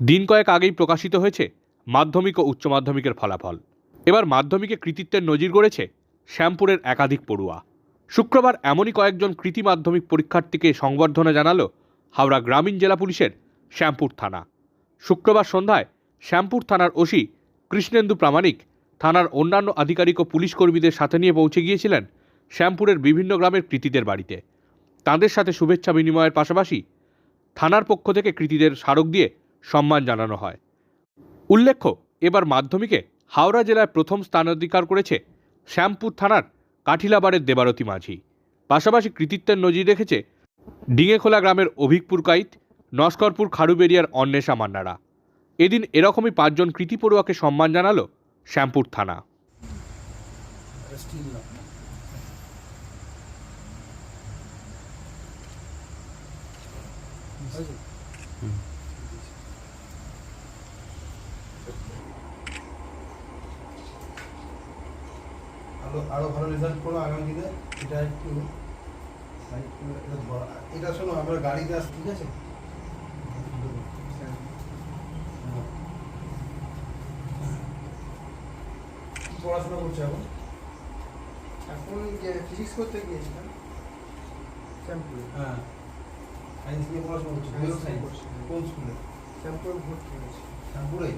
দিন কয়েক আগেই প্রকাশিত হয়েছে মাধ্যমিক ও উচ্চ মাধ্যমিকের ফলাফল। এবার মাধ্যমিকে কৃতিত্বের নজির গড়েছে শ্যামপুরের একাধিক পড়ুয়া। শুক্রবার এমনই কয়েকজন কৃতি মাধ্যমিক পরীক্ষার্থীকে সংবর্ধনা জানালো হাওড়া গ্রামীণ জেলা পুলিশের শ্যামপুর থানা। শুক্রবার সন্ধ্যায় শ্যামপুর থানার ওসি কৃষ্ণেন্দু প্রামাণিক থানার অন্যান্য আধিকারিক ও পুলিশ কর্মীদের সাথে নিয়ে পৌঁছে গিয়েছিলেন শ্যামপুরের বিভিন্ন গ্রামের কৃতীদের বাড়িতে। তাদের সাথে শুভেচ্ছা বিনিময়ের পাশাপাশি থানার পক্ষ থেকে কৃতীদের স্মারক দিয়ে সম্মান জানানো হয়। উল্লেখ্য, এবার মাধ্যমিকে হাওড়া জেলায় প্রথম স্থানাধিকার করেছে শ্যামপুর থানার কাঠিলাবাড়ের দেবারতী মাঝি। পাশাপাশি কৃতিত্বের নজির রেখেছে ডিঙেখোলা গ্রামের অভিকপুর কাইত, নস্করপুর খাড়ুবেরিয়ার অন্বেষা মান্নারা। এদিন এরকমই পাঁচজন কৃতি পড়ুয়াকে সম্মান জানালো শ্যামপুর থানা। স্টিল না হয়েছে? আরও আরও ভালো রেজাল্ট করো আগামী দিনে। এটা একটু এটা শোনো আমরা গাড়িতে আস ঠিক আছে? কি পড়াশোনা করছে এখন? এখন যে ফিজিক্স করতে গিয়েছিলাম শ্যামপুরে। হ্যাঁ। সায়েন্স নিয়ে পড়াশোনা করছে? Science। কোন স্কুলে শ্যামপুরে ভর্তি হয়েছি। শ্যামপুরে?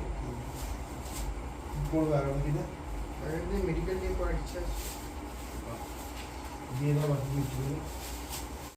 কি করবে আগামী দিনে? আগামী মেডিকেল নিয়ে